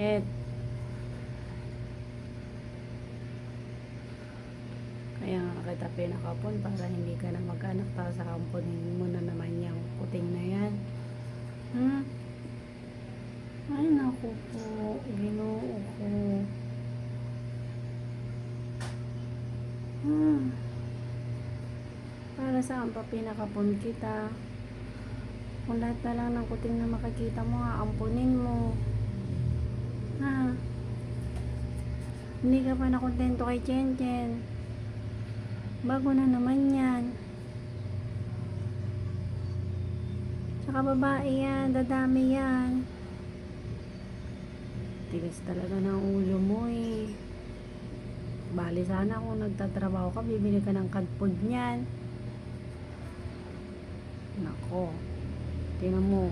Et. Kaya nga kita pinakapon para hindi ka na mag-anak tapos akamponin mo na naman yung puting na yan. Hmm? Ay, naku po. Ginoo ko. Hmm. Para saan pa pinakapon kita? Kung lahat na lang ng kuting na makikita mo, aampunin mo. Ha? Hindi ka pa nakontento kay Chen Chen. Bago na naman yan. Tsaka babae yan, dadami yan. Tigas talaga ng ulo mo eh. Bali sana kung nagtatrabaho ka, bibili ka ng food niyan. Nako. Tingnan mo.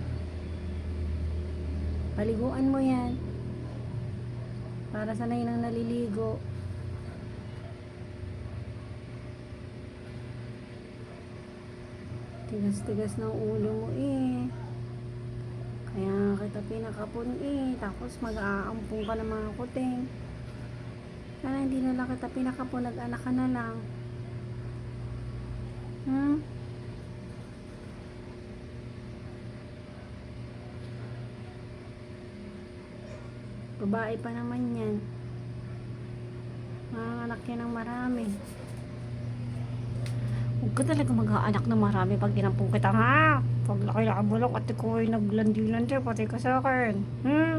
Paliguan mo yan. Para sanay nang naliligo. Tigas-tigas ng ulo mo eh. Kaya kita pinakapon eh. Tapos mag-aampong ka ng mga kuting. Sana hindi na lang kita pinakapon. Nag-anak ka na lang. Hmm? Babae pa naman yan. Mga anak yan ng marami. Huwag ka talaga mag-aanak ng marami pag tinampong kita ha. Pag laki na bulok at ikaw ay naglandi-landi, pati ka sa akin. Hmm?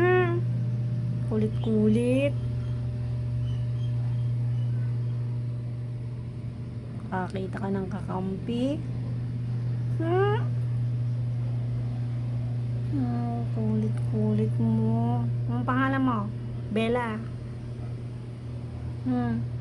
Hmm? Kulit-kulit. Kakita ka ng kakampi. Hmm? Oh, kulit-kulit mo. Ang pangalan mo? Bella. Hmm.